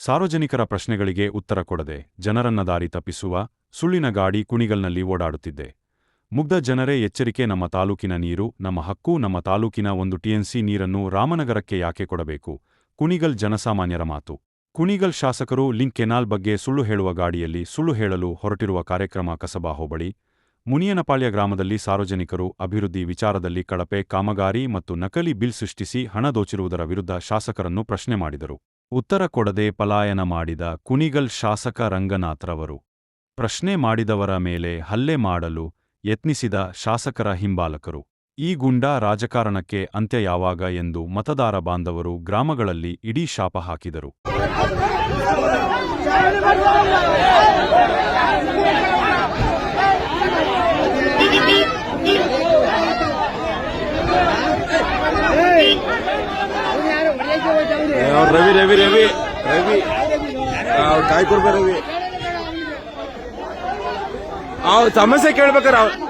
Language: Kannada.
ಸಾರ್ವಜನಿಕರ ಪ್ರಶ್ನೆಗಳಿಗೆ ಉತ್ತರ ಕೊಡದೆ ಜನರನ್ನ ದಾರಿ ತಪ್ಪಿಸುವ ಸುಳ್ಳಿನ ಗಾಡಿ ಕುಣಿಗಲ್ನಲ್ಲಿ ಓಡಾಡುತ್ತಿದ್ದೆ. ಮುಗ್ಧ ಜನರೇ ಎಚ್ಚರಿಕೆ ನಮ್ಮ ತಾಲೂಕಿನ ನೀರು, ನಮ್ಮ ಹಕ್ಕು, ನಮ್ಮ ತಾಲೂಕಿನ ಒಂದು ಟಿಎನ್ಸಿ ನೀರನ್ನು ರಾಮನಗರಕ್ಕೆ ಯಾಕೆ ಕೊಡಬೇಕು? ಕುಣಿಗಲ್ ಜನಸಾಮಾನ್ಯರ ಮಾತು. ಕುಣಿಗಲ್ ಶಾಸಕರು ಲಿಂಕ್ ಕೆನಾಲ್ ಬಗ್ಗೆ ಸುಳ್ಳು ಹೇಳುವ ಗಾಡಿಯಲ್ಲಿ ಸುಳ್ಳು ಹೇಳಲು ಹೊರಟಿರುವ ಕಾರ್ಯಕ್ರಮ ಕಸಬಾ ಹೋಬಳಿ. ಮುನಿಯನಪಾಳ್ಯ ಗ್ರಾಮದಲ್ಲಿ ಸಾರ್ವಜನಿಕರು ಅಭಿವೃದ್ಧಿ ವಿಚಾರದಲ್ಲಿ ಕಳಪೆ ಕಾಮಗಾರಿ ಮತ್ತು ನಕಲಿ ಬಿಲ್ ಸೃಷ್ಟಿಸಿ ಹಣ ದೋಚಿರುವುದರ ವಿರುದ್ಧ ಶಾಸಕರನ್ನು ಪ್ರಶ್ನೆ ಮಾಡಿದರು. ಉತ್ತರ ಕೊಡದೆ ಪಲಾಯನ ಮಾಡಿದ ಕುಣಿಗಲ್ ಶಾಸಕ ರಂಗನಾಥ್ರವರು. ಪ್ರಶ್ನೆ ಮಾಡಿದವರ ಮೇಲೆ ಹಲ್ಲೆ ಮಾಡಲು ಯತ್ನಿಸಿದ ಶಾಸಕರ ಹಿಂಬಾಲಕರು. ಈ ಗುಂಡಾ ರಾಜಕಾರಣಕ್ಕೆ ಅಂತ್ಯ ಯಾವಾಗ ಎಂದು ಮತದಾರ ಬಾಂಧವರು ಗ್ರಾಮಗಳಲ್ಲಿ ಇಡೀ ಶಾಪ ಹಾಕಿದರು. ರವಿ ರವಿ ರವಿ. ರವಿ. ಕಾಯ್ಕೊಡ್ಬ ರವಿ. ಅವ್ರ ಸಮಸ್ಯೆ ಕೇಳ್ಬೇಕಾರೆ